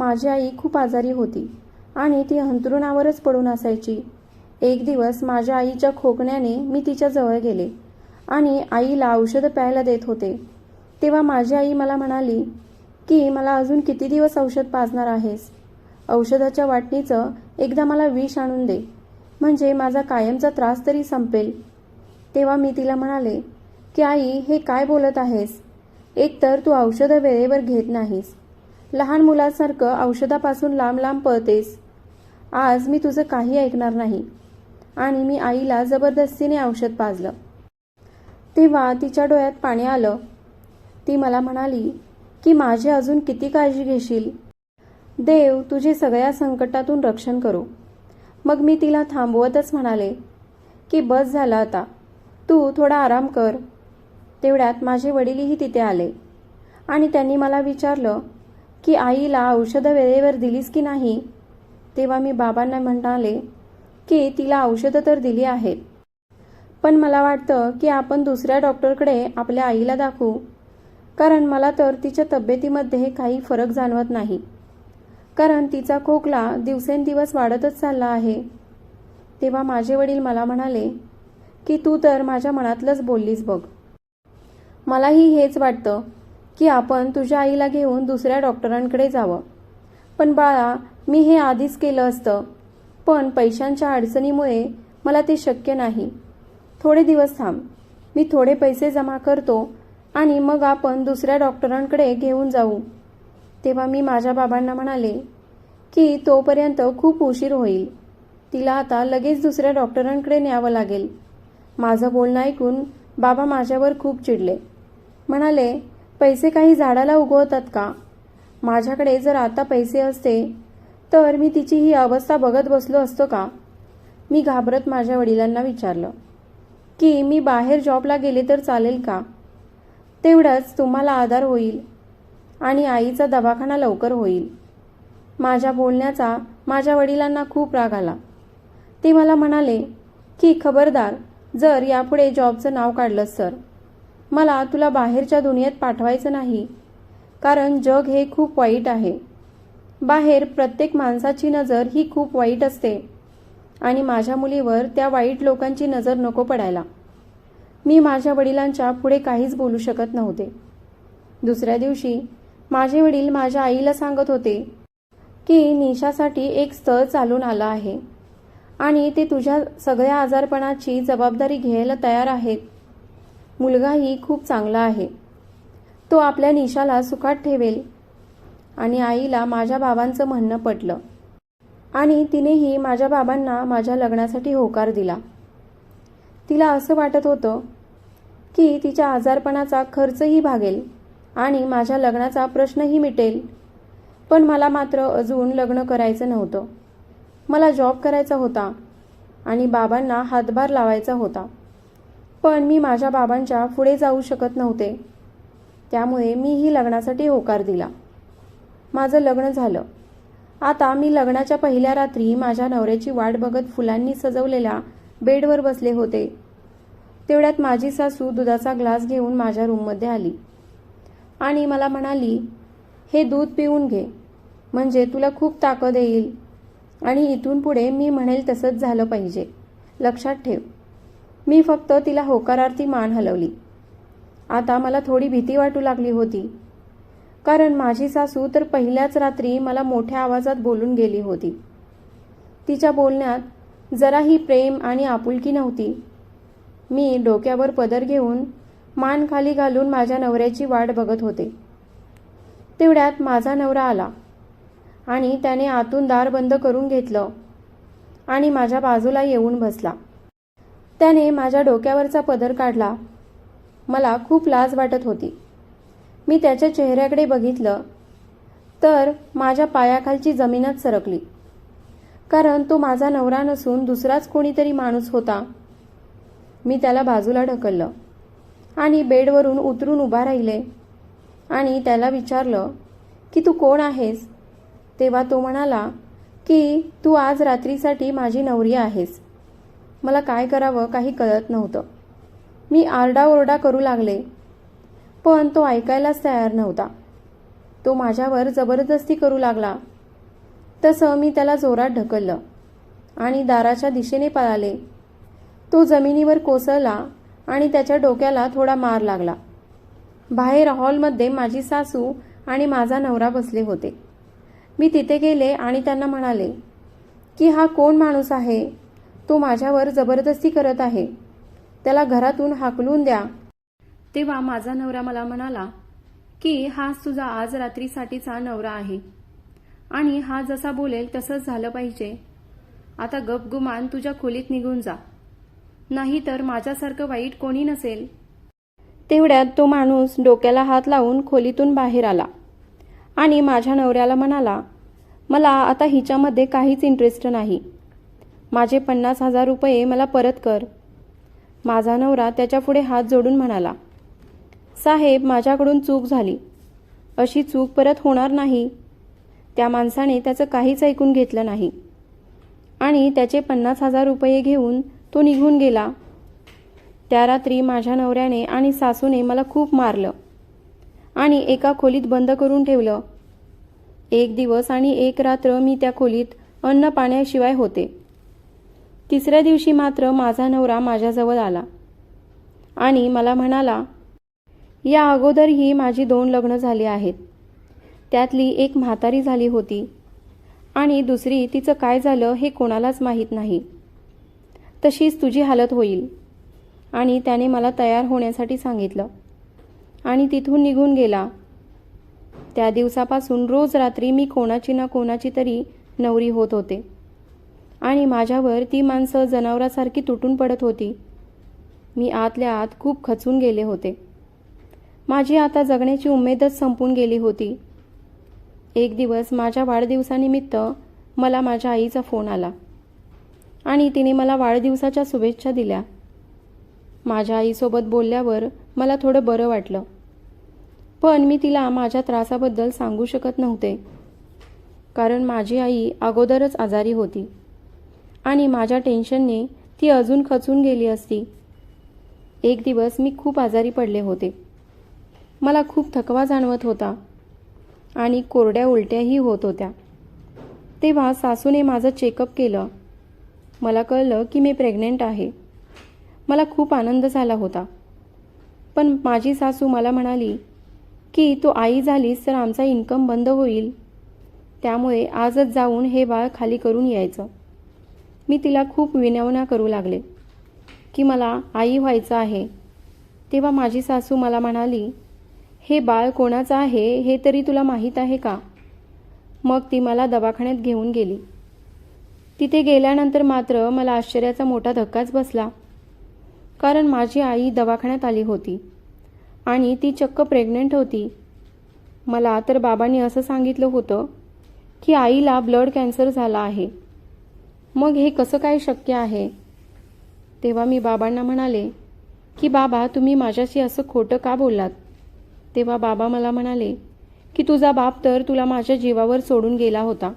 माझी आई खूप आजारी होती आणि ती अंथरुणावरच पडून असायची. एक दिवस माझ्या आईच्या खोकण्याने मी तिच्या जवळ गेले आणि आईला औषधं प्यायला देत होते. तेव्हा माझी आई मला म्हणाली की मला अजून किती दिवस औषध पाजणार आहेस? औषधाच्या वाटणीचं एकदा मला विष आणून दे. म्हणजे माझा कायमचा त्रास तरी संपेल. तेव्हा मी तिला म्हणाले की आई हे काय बोलत आहेस? एकतर तू औषधं वेळेवर घेत नाहीस. लहान मुलासारखं औषधापासून लांब लांब पळतेस. आज मी तुझं काही ऐकणार नाही. आणि मी आईला जबरदस्तीने औषध पाजलं. तेव्हा तिच्या डोळ्यात पाणी आलं. ती मला म्हणाली की माझी अजून किती काळजी घेशील? देव तुझे सगळ्या संकटातून रक्षण करू. मग मी तिला थांबवतच म्हणाले की बस झाला आता. तू थोडा आराम कर. तेवढ्यात माझे वडीलही तिथे आले. आणि त्यांनी मला विचारलं की आईला औषधं वेळेवर दिलीस की नाही? तेव्हा मी बाबांना म्हणाले की तिला औषधं तर दिली आहेत. पण मला वाटतं की आपण दुसऱ्या डॉक्टरकडे आपल्या आईला दाखवू. कारण मला तर तिच्या तब्येतीमध्ये काही फरक जाणवत नाही. कारण तिचा खोकला दिवसेंदिवस वाढतच चालला आहे. तेव्हा माझे वडील मला म्हणाले की तू तर माझ्या मनातलंच बोललीस बघ. मलाही हेच वाटतं की आपण तुझ्या आईला घेऊन दुसऱ्या डॉक्टरांकडे जावं. पण बाळा मी हे आधीच केलं असतं. पण पैशांच्या अडचणीमुळे मला ते शक्य नाही. थोडे दिवस थांब. मी थोडे पैसे जमा करतो आणि मग आपण दुसऱ्या डॉक्टरांकडे घेऊन जाऊ. तेव्हा मी माझ्या बाबांना म्हणाले की तोपर्यंत खूप उशीर होईल. तिला आता लगेच दुसऱ्या डॉक्टरांकडे न्यावं लागेल. माझं बोलणं ऐकून बाबा माझ्यावर खूप चिडले. म्हणाले पैसे काही झाडाला उगवतात का? माझ्याकडे जर आता पैसे असते तर मी तिची ही अवस्था बघत बसलो असतो का? मी घाबरत माझ्या वडिलांना विचारलं की मी बाहेर जॉबला गेले तर चालेल का? तेवढंच तुम्हाला आधार होईल आणि आईचा दवाखाना लवकर होईल. माझ्या बोलण्याचा माझ्या वडिलांना खूप राग आला. ते मला म्हणाले की खबरदार जर यापुढे जॉबचं नाव काढलंस तर. मला तुला बाहेरच्या दुनियेत पाठवायचं नाही. कारण जग हे खूप वाईट आहे. बाहेर प्रत्येक माणसाची नजर ही खूप वाईट असते. आणि माझ्या मुलीवर त्या वाईट लोकांची नजर नको पडायला. मी माझ्या वडिलांच्या पुढे काहीच बोलू शकत नव्हते. दुसऱ्या दिवशी माझे वडील माझ्या आईला सांगत होते की निशासाठी एक स्थळ चालून आलं आहे. आणि ते तुझ्या सगळ्या आजारपणाची जबाबदारी घ्यायला तयार आहेत. मुलगाही खूप चांगला आहे. तो आपल्या निशाला सुखात ठेवेल आणि आईला माझ्या बाबांचं म्हणणं पटलं. आणि तिनेही माझ्या बाबांना माझ्या लग्नासाठी होकार दिला. तिला असं वाटत होतं की तिच्या आजारपणाचा खर्चही भागेल आणि माझ्या लग्नाचा प्रश्नही मिटेल. पण मला मात्र अजून लग्न करायचं नव्हतं. मला जॉब करायचा होता आणि बाबांना हातभार लावायचा होता. पण मी माझ्या बाबांच्या पुढे जाऊ शकत नव्हते. त्यामुळे मीही लग्नासाठी होकार दिला. माझं लग्न झालं. आता मी लग्नाच्या पहिल्या रात्री माझ्या नवऱ्याची वाट बघत फुलांनी सजवलेल्या बेडवर बसले होते. तेवढ्यात माझी सासू दुधाचा ग्लास घेऊन माझ्या रूममध्ये आली. आणि मला म्हणाली हे दूध पिऊन घे. म्हणजे तुला खूप ताकद येईल. आणि इथून पुढे मी म्हणेल तसंच झालं पाहिजे. लक्षात ठेव. मी फक्त तिला होकारार्थी मान हलवली. आता मला थोडी भीती वाटू लागली होती. कारण माझी सासू तर पहिल्याच रात्री मला मोठ्या आवाजात बोलून गेली होती. तिच्या बोलण्यात जराही प्रेम आणि आपुलकी नव्हती. मी डोक्यावर पदर घेऊन मान खाली घालून माझ्या नवऱ्याची वाट बघत होते. तेवढ्यात माझा नवरा आला आणि त्याने आतून दार बंद करून घेतलं आणि माझ्या बाजूला येऊन बसला. त्याने माझ्या डोक्यावरचा पदर काढला. मला खूप लाज वाटत होती. मी त्याच्या चेहऱ्याकडे बघितलं तर माझ्या पायाखालची जमीनच सरकली. कारण तो माझा नवरा नसून दुसराच कोणीतरी माणूस होता. मी त्याला बाजूला ढकललं आणि बेडवरून उतरून उभा राहिले आणि त्याला विचारलं की तू कोण आहेस? तेव्हा तो म्हणाला की तू आज रात्रीसाठी माझी नवरी आहेस. मला काय करावं काही कळत नव्हतं. मी आरडाओरडा करू लागले पण तो ऐकायलाच तयार नव्हता. तो माझ्यावर जबरदस्ती करू लागला. तसं मी त्याला जोरात ढकललं आणि दाराच्या दिशेने पळाले. तो जमिनीवर कोसळला आणि त्याच्या डोक्याला थोडा मार लागला. बाहेर हॉलमध्ये माझी सासू आणि माझा नवरा बसले होते. मी तिथे गेले आणि त्यांना म्हणाले की हा कोण माणूस आहे? तो माझ्यावर जबरदस्ती करत आहे. त्याला घरातून हाकलून द्या. तेव्हा माझा नवरा मला म्हणाला की हाच तुझा आज रात्रीसाठीचा नवरा आहे. आणि हा जसा बोलेल तसंच झालं पाहिजे. आता गपगुमान तुझ्या खोलीत निघून जा. नाहीतर माझ्यासारखं वाईट कोणी नसेल. तेवढ्यात तो माणूस डोक्याला हात लावून खोलीतून बाहेर आला. आणि माझ्या नवऱ्याला म्हणाला मला आता हिच्यामध्ये काहीच इंटरेस्ट नाही. माझे पन्नास हजार रुपये मला परत कर. माझा नवरा त्याच्यापुढे हात जोडून म्हणाला साहेब माझ्याकडून चूक झाली. अशी चूक परत होणार नाही. त्या माणसाने त्याचं काहीच ऐकून घेतलं नाही. आणि त्याचे पन्नास हजार रुपये घेऊन तो निघून गेला. त्या रात्री माझ्या नवऱ्याने आणि सासूने मला खूप मारलं आणि एका खोलीत बंद करून ठेवलं. एक दिवस आणि एक रात्र मी त्या खोलीत अन्न पाण्याशिवाय होते. तिसऱ्या दिवशी मात्र माझा नवरा माझ्याजवळ आला. आणि मला म्हणाला या अगोदरही माझी दोन लग्न झाली आहेत. त्यातली एक म्हातारी झाली होती आणि दुसरी तिचं काय झालं हे कोणालाच माहीत नाही. तशीच तुझी हालत होईल. आणि त्याने मला तयार होण्यासाठी सांगितलं. आणि तिथून निघून गेला. त्या दिवसापासून रोज रात्री मी कोणाची ना कोणाची तरी नवरी होत होते. आणि माझ्यावर ती माणसं जनावरासारखी तुटून पडत होती. मी आतल्या आत खूप खचून गेले होते. माझी आता जगण्याची उमेदच संपून गेली होती. एक दिवस माझ्या वाढदिवसानिमित्त मला माझ्या आईचा फोन आला आणि तिने मला वाढदिवसाच्या शुभेच्छा दिल्या. माझ्या आईसोबत बोलल्यावर मला थोडं बरं वाटलं. पण मी तिला माझ्या त्रासाबद्दल सांगू शकत नव्हते. कारण माझी आई अगोदरच आजारी होती. आणि माझ्या टेन्शनने ती अजून खचून गेली असती. एक दिवस मी खूप आजारी पडले होते. मला खूप थकवा जाणवत होता आणि कोरड्या उलट्याही होत होत्या. तेव्हा सासूने माझं चेकअप केलं. मला कळलं की मी प्रेग्नेंट आहे. मला खूप आनंद झाला होता. पण माझी सासू मला म्हणाली की तू आई झालीस तर आमचा इन्कम बंद होईल. त्यामुळे आजच जाऊन हे बाळ खाली करून यायचं. मी तिला खूप विनवण्या करू लागले की मला आई व्हायचं आहे. तेव्हा माझी सासू मला म्हणाली हे बाळ कोणाचं आहे हे तरी तुला माहीत आहे का? मग ती मला दवाखान्यात घेऊन गेली. तिथे गेल्यानंतर मात्र मला आश्चर्याचा मोठा धक्काच बसला कारण माझी आई दवाखान्यात आली होती आणि ती चक्क प्रेग्नंट होती. मला तर बाबांनी असं सांगितलं होतं की आईला ब्लड कॅन्सर झाला आहे. मग हे कसं काय शक्य आहे? तेव्हा मी बाबांना म्हणाले की बाबा तुम्ही माझ्याशी असं खोटं का बोललात? तेव्हा बाबा मला म्हणाले की तुझा बाप तर तुला माझ्या जीवावर सोडून गेला होता.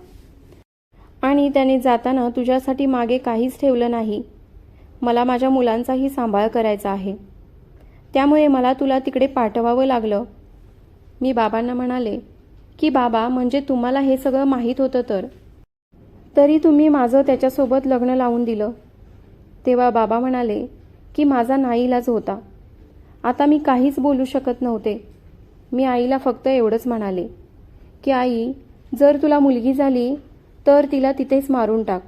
आणि त्याने जाताना तुझ्यासाठी मागे काहीच ठेवलं नाही. मला माझ्या मुलांचाही सांभाळ करायचा आहे. त्यामुळे मला तुला तिकडे पाठवावं लागलं. मी बाबांना म्हणाले की बाबा म्हणजे तुम्हाला हे सगळं माहीत होतं तर? तरी तुम्ही माझं त्याच्यासोबत लग्न लावून दिलं. तेव्हा बाबा म्हणाले की माझा नाईलाज होता. आता मी काहीच बोलू शकत नव्हते. मी आईला फक्त एवढंच म्हणाले की आई जर तुला मुलगी झाली तर तिला तिथेच मारून टाक.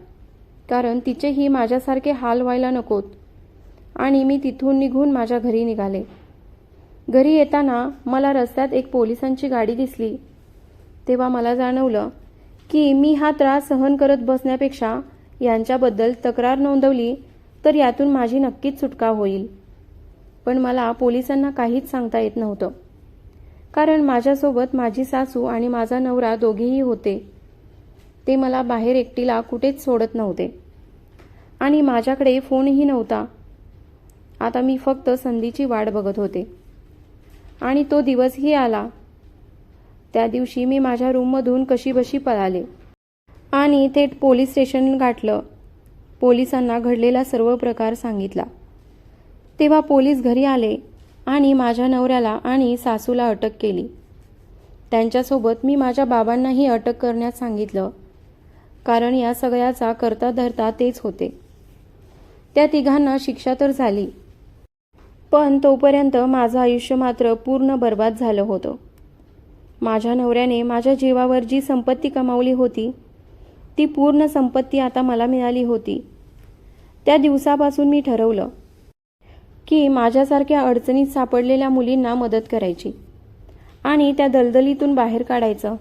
कारण तिचेही माझ्यासारखे हाल व्हायला नकोत. आणि मी तिथून निघून माझ्या घरी निघाले. घरी येताना मला रस्त्यात एक पोलिसांची गाडी दिसली. तेव्हा मला जाणवलं की मी हा त्रास सहन करत बसण्यापेक्षा यांच्याबद्दल तक्रार नोंदवली तर यातून माझी नक्कीच सुटका होईल. पण मला पोलिसांना काहीच सांगता येत नव्हतं. कारण माझ्यासोबत माझी सासू आणि माझा नवरा दोघेही होते. ते मला बाहेर एकटीला कुठेच सोडत नव्हते. आणि माझ्याकडे फोनही नव्हता. आता मी फक्त संधीची वाट बघत होते. आणि तो दिवसही आला. त्या दिवशी मी माझ्या रूममधून कशीबशी पळाले. आणि थेट पोलीस स्टेशन गाठलं. पोलिसांना घडलेला सर्व प्रकार सांगितला. तेव्हा पोलीस घरी आले आणि माझ्या नवऱ्याला आणि सासूला अटक केली. त्यांच्यासोबत मी माझ्या बाबांनाही अटक करण्यास सांगितलं. कारण या सगळ्याचा करता धरता तेच होते. त्या तिघांना शिक्षा तर झाली. पण तोपर्यंत माझं आयुष्य मात्र पूर्ण बर्बाद झालं होतं. माझ्या नवऱ्याने माझ्या जीवावर जी संपत्ती कमावली होती ती पूर्ण संपत्ती आता मला मिळाली होती. त्या दिवसापासून मी ठरवलं की माझ्यासारख्या अडचणीत सापडलेल्या मुलींना मदत करायची आणि त्या दलदलीतून बाहेर काढायचं.